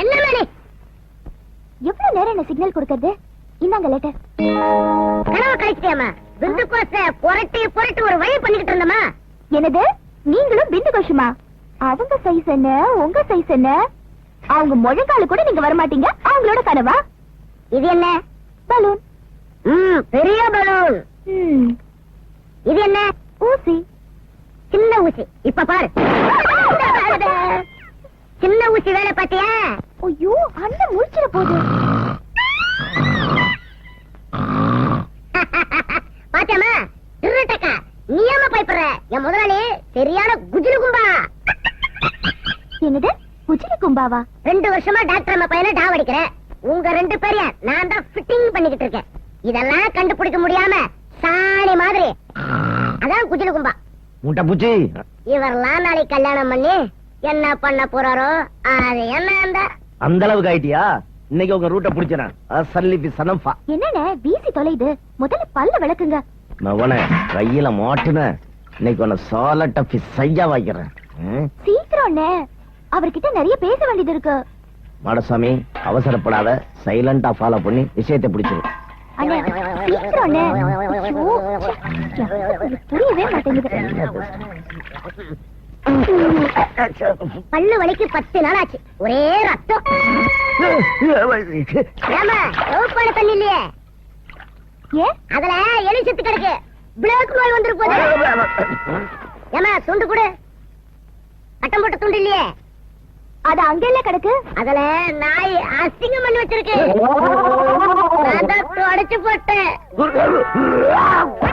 என்ன வேணே எவ்வளவு நேரம் என்ன சிக்னல் கொடுக்கறது? இந்தாங்க லெட்டர் கனவு கழிச்சிட்டியாமா விந்து கோச புரட்டி புரட்டி ஒரு வழி பண்ணிக்கிட்டு இருந்தமா என்னது? நீங்களும் பிந்து கோஷமா? அவங்க சைஸ் என்ன? உங்க சைஸ் என்ன? அவங்க முழங்கால கூட நீங்க வர மாட்டீங்க அவங்களோட கனவா? இது என்ன? பலூன். ம் பெரிய பலூன். இது என்ன? ஊசி. சின்ன ஊசி. இப்ப பாரு. சின்ன ஊசி வேலை பாத்தியா ஐயோ அண்ணன் முடிச்சிட போகுது. பாத்தியாமா திருட்டக்கா நீ ஏமா பயப்படுற என் முதலாளி சரியான குஜிலு கும்பா என்னது குஜிலி கும்பாவா ரெண்டு வருஷமா டாக்டர் அம்மா பையனை டாவடிக்கிறேன் உங்க ரெண்டு பேரையும் நான் தான் ஃபிட்டிங் பண்ணிக்கிட்டு இருக்கேன் இதெல்லாம் கண்டுபிடிக்க முடியாம சாணி மாதிரி அதான் குஜிலு கும்பா முட்டை பூச்சி. இவரெல்லாம் நாளைக்கு கல்யாணம் பண்ணி என்ன பண்ண போறாரோ அது என்ன அந்த? அந்த அளவுக்கு ஆயிட்டியா? இன்னைக்கு உங்க ரூட்டை பிடிச்சேன்? சல்லிபி சனம்பா என்னண்ணே வீசி தொலைது முதல்ல பல்ல விளக்குங்க. மவன கையில மாட்டுன. இன்னைக்கு உன்னை சாலட்ட பிசையா வைக்கிறேன் ம்? சீக்கிரம் அண்ணே அவர்கிட்ட நிறைய பேச வேண்டியது இருக்கு. மாடசாமி அவசரப்படாத. சைலண்டா ஃபாலோ பண்ணி விஷயத்தை பிடிச்சிரு. புரியவே மாட்டேங்குது. பல்லு வலிக்கு பத்து நாள் ஆச்சு ஒரே ரத்தம். ஏமா தண்ணி இல்லையே? அதுல எலி செத்து கிடக்கு. பிளேக் நோய் வந்துருக்கு ஏமா துண்டு கொடு. அட்டம் போட்ட துண்டு இல்லையே? அது அங்கெல்லாம் கிடக்கு அதுல நாய் அசிங்கம் பண்ணி வச்சிருக்கு நான் தொடச்சு போட்டேன் சூப்பர்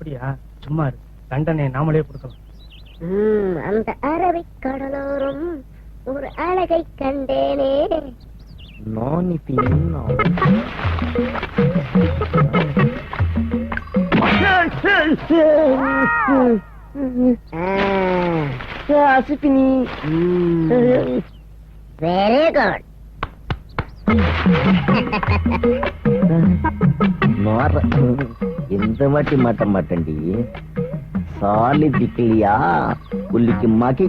அப்படியா? சும்மா இரு. தண்டனை நாமளே கொடுக்கலாம். ம், அந்த அரபிக் கடலோரம் ஒரு அழகை கண்டேனே. நானி பின்னா வெரி குட் மாற. எந்த வாட்டி மாட்ட மாட்டேன்டி? சாலி திக்கலியா புள்ளிக்கு மாக்கி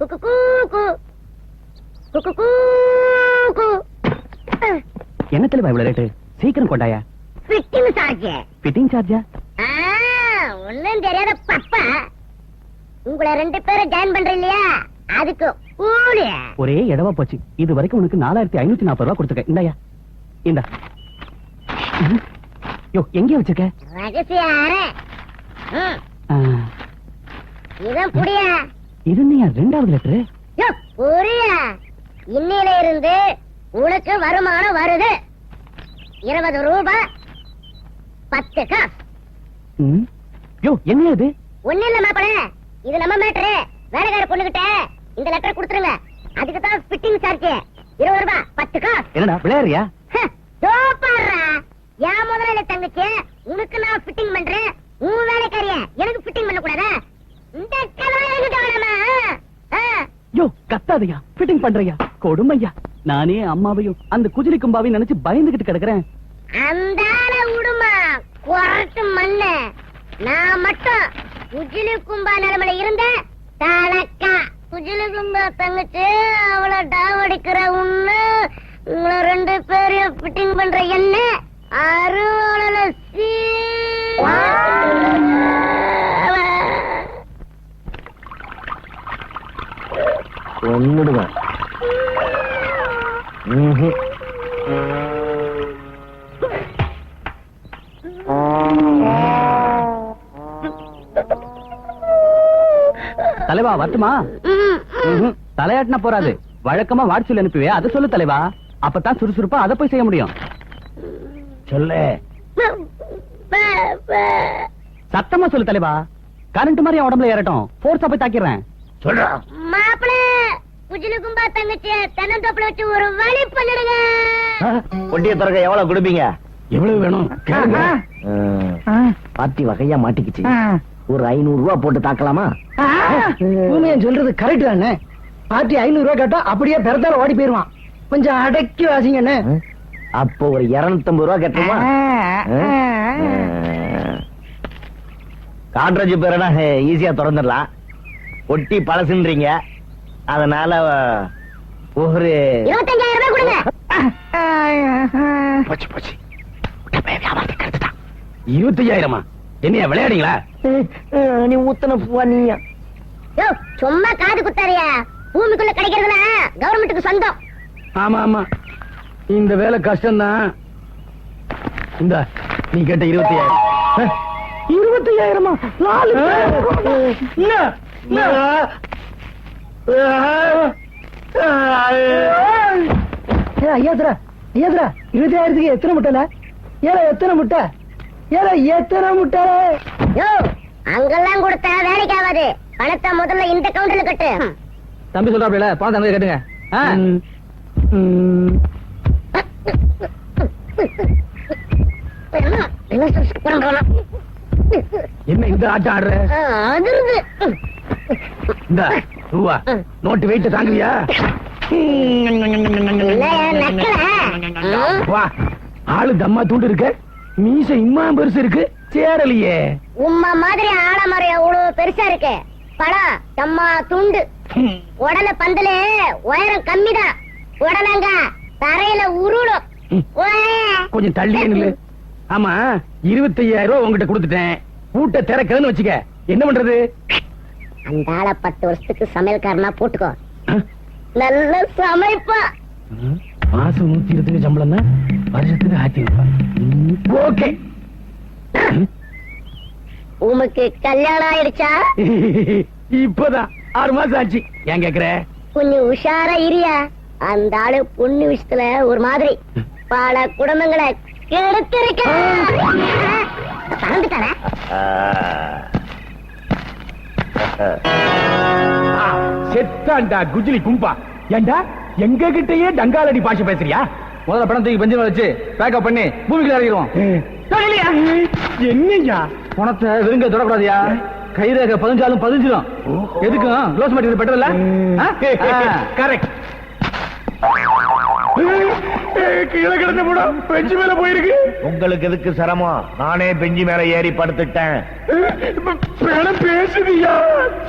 கூக்கு குக்கு கூக்கு என்னத்துல இவ்வளவு ரேட்டு சீக்கிரம் கொண்டாயா? ஃபிட்டிங் சார்ஜ் ஃபிட்டிங் சார்ஜா ஒண்ணும் தெரியாத பப்பா. உங்களை ரெண்டு பேரும் ஜாயின் பண்ற இல்லையா? அதுக்கு கூலி ஒரே இடவா போச்சு. இது வரைக்கும் உனக்கு நாலாயிரத்தி ஐநூத்தி நாற்பது ரூபா கொடுத்துருக்கேன். இந்தாயா. இந்த. யோ எங்கே வச்சிருக்க? ரகசிய அறை ம், ஆ, இதான் புடியா. இது என்னையா ரெண்டாவது லெட்டரு? யோ புரியா. இன்னில இருந்து உனக்கு வருமானம் வருது. இருபது ரூபாய் பத்து காசு. யோ என்னையா இது? ஒண்ணு இல்ல மாப்பிள. இது நம்ம மேட்ரு. வேலைக்கார பொண்ணுகிட்ட. இந்த லெட்டர் கொடுத்துருங்க. அதுக்கு தான் ஃபிட்டிங் சார்ஜ் இருபது ரூபாய் பத்து காசு. என்னடா விளையாடுறியா? பாருடா. என் முதலாளி தங்கச்சி உனக்கு நான் ஃபிட்டிங் பண்றேன். உன் வேலைக்காரிய எனக்கு ஃபிட்டிங் பண்ண கூடாதா இந்த வேணாமா ஆ, யோ கத்தாதையா. ஃபிட்டிங் பண்றியா? கொடுமையா. நானே அம்மாவையும் அந்த குஜிலி கும்பாவையும் நினைச்சு பயந்துகிட்டு கிடக்குறேன். அந்த விடுமா? குறைச்சு மண்ணு. நான் மட்டும் குஜிலி கும்பா நிலைமையில இருந்த தலக்கா. குஜிலகும்பா தங்கச்சி அவள டாவடிக்கிற உன்னு உங்கள ரெண்டு பேரையும் ஃபிட்டிங் பண்ற என்ன அருவாள சீ ஒன்னுடுவேன் தலைவா வரட்டுமா? தலையாட்டினா போறாது. வழக்கமா வாட்ஸ்அப் அனுப்புவே அதை சொல்லு தலைவா. அப்பதான் சுறுசுறுப்பா அதை போய் செய்ய முடியும். சொல்லு. சத்தமா சொல்லு தலைவா. கரண்ட் மாதிரி என் உடம்புல ஏறட்டும். போர்ஸா போய் தாக்கிறேன் சொல்றா. மாப்பிள குஜிலு கும்பா தங்கச்சி தென்னந்தோப்புல வச்சு ஒரு வழி பண்ணிடுங்க. ஒட்டிய திறக்க எவ்வளவு கொடுப்பீங்க? எவ்வளவு வேணும். பாத்தி வகையா மாட்டிக்கிச்சு. ஒரு ஐநூறு ரூபா போட்டு தாக்கலாமா? பூமியன் சொல்றது கரெக்ட் தானே பார்ட்டி ஐநூறு ரூபாய் கேட்டா அப்படியே பிறந்தால ஓடி போயிருவான். கொஞ்சம் அடக்கி வாசிங்கண்ணே அப்போ ஒரு இருநூத்தம்பது ரூபா கட்டுமா காட்ரேஜ் பேரனா ஈஸியா திறந்துடலாம். ஒட்டி பழசுன்றீங்க. அதனால ஒரு இருபத்தஞ்சாயிரம் ரூபாய் கொடுங்க. போச்சு போச்சு. வியாபாரத்துக்கு எடுத்துட்டான் இருபத்தையாயிரமா என்னையா விளையாடுங்களா நீ ஊத்தன பூவா நீயா சும்மா காது குத்தாரியா பூமிக்குள்ள கிடைக்கிறதுனா கவர்மெண்ட்டுக்கு சொந்தம் ஆமா ஆமா இந்த வேலை கஷ்டம்தான் இந்த நீ கேட்ட இருபத்தையாயிரம் இருபத்தையாயிரமா நாலு ஐயாத்திரா ஐயாத்திரா இருபத்தாயிரத்துக்கு எத்தனை முட்டைல ஏல எத்தனை முட்டை ஏல எத்தனை முட்டை அங்கெல்லாம் கொடுத்தா வேலைக்கு ஆகாது பணத்தை முதல்ல இந்த கவுண்டர்ல கட்டு. தம்பி சொல்றாப்ல பணம் தங்க கட்டுங்க. என்ன இந்த ஆட்டம் ஆடுற? அதிர்ந்து இந்த ரூவா. நோட்டு தாங்குவியா? வா. ஆளு தம்மா தூண்டு இருக்க மீச இம்மா பெருசு இருக்கு. சேரலையே. உம்மா மாதிரி ஆலமரம் எவ்வளவு பெருசா இருக்கு. பழம் தம்மா துண்டு. உடல பந்தல உயரம் கம்மிதான். உடலங்க தரையில உருளும். கொஞ்சம் தள்ளி ஆமா இருபத்தையாயிரம் ரூபாய் உங்ககிட்ட கொடுத்துட்டேன். பூட்டை திறக்கலன்னு வச்சுக்க. என்ன பண்றது? அந்த ஆளை பத்து வருஷத்துக்கு சமையல்காரனா போட்டுக்கோ. நல்ல சமைப்பா. மாசம் நூத்தி இருபத்தஞ்சு சம்பளம்னா வருஷத்துக்கு ஆயிரத்தி ஓகே. உமக்கு கல்யாணம் ஆயிடுச்சா? இப்பதான். ஆறு மாசம் ஆச்சு. ஏன் கேக்குற? கொஞ்சம் உஷாரா இரியா? அந்த ஆளு பொண்ணு விஷயத்துல ஒரு மாதிரி. பல குடும்பங்களை கெடுத்திருக்க. பறந்துட்டாரா செத்தாண்டா குஜிலி கும்பா. ஏண்டா எங்க கிட்டயே டங்காலடி பாஷை பேசுறியா? முதல்ல பணம் தூக்கி பெஞ்சு வச்சு பேக்கப் பண்ணி பூமிக்குள்ள இறங்கிடுவோம் என்னையா? பணத்தை வெறுங்க தொடக்கூடாதியா? கைரேக பதினஞ்சாலும் பதினஞ்சிடும் எதுக்கும்? க்ளோஸ் மாட்டி பெட்டர் இல்ல கரெக்ட் கீழே கிடந்த படம் பெஞ்சு மேல போயிருக்கு. உங்களுக்கு எதுக்கு சிரமம்? நானே பெஞ்சி மேல ஏறி படுத்துட்டேன். பேசுதியா?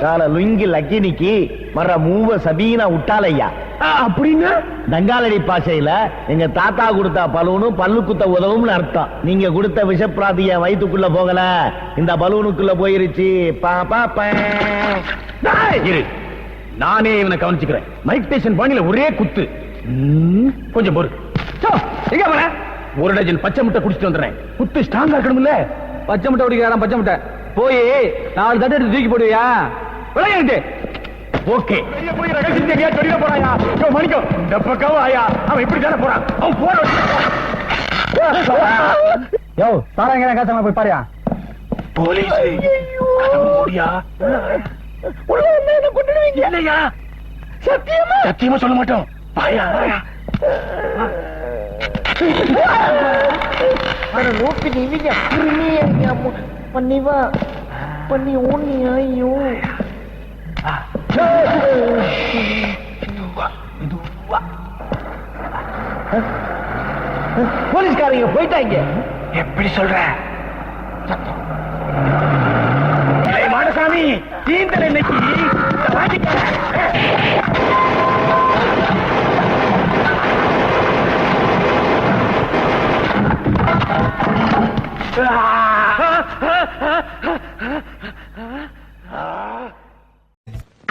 கால லுங்கி லக்கினிக்கு மற மூவ சபீனா உட்டாலையா? அப்படின்னா? தங்காலடி பாஷையில எங்க தாத்தா கொடுத்த பலூனு பல்லு குத்த உதவும்னு அர்த்தம். நீங்க கொடுத்த விஷப்பிராதி என் வயித்துக்குள்ள போகல. இந்த பலூனுக்குள்ள போயிருச்சு. இரு. நானே இவனை கவனிச்சுக்கிறேன். மைக் டேஷன் பாணியில ஒரே குத்து. கொஞ்சம் பொறு. சோ, எங்க போற ஒரு டஜன் பச்சை முட்டை குடிச்சிட்டு வந்துடுறேன். குத்து ஸ்ட்ராங்கா இருக்கணும்ல. பச்சை முட்டை குடிக்கிறான் பச்சை முட்டை. போய் நாலு தட்டு எடுத்து தூக்கி போடுவியா? விளையாட்டு ஓகே போய் ரகசியத்தை எங்கேயா சொல்லிட போறாயா யோ மணிக்கோ இந்த பக்கம் ஆயா அவன் இப்படி தானே போறான். அவன் போற யோ சாராங்க காசமா போய் பாரியா. போலீஸ். முடியா? இல்லையா? சத்தியமா? சத்தியமா சொல்ல மாட்டோம். வாயா நோட்டு நீங்க பண்ணிவா பண்ணி ஊனி ஐயோ. போலீஸ்காரங்க போயிட்டாங்க எப்படி சொல்ற மாடசாமி தீந்தல் இன்னைக்கு இத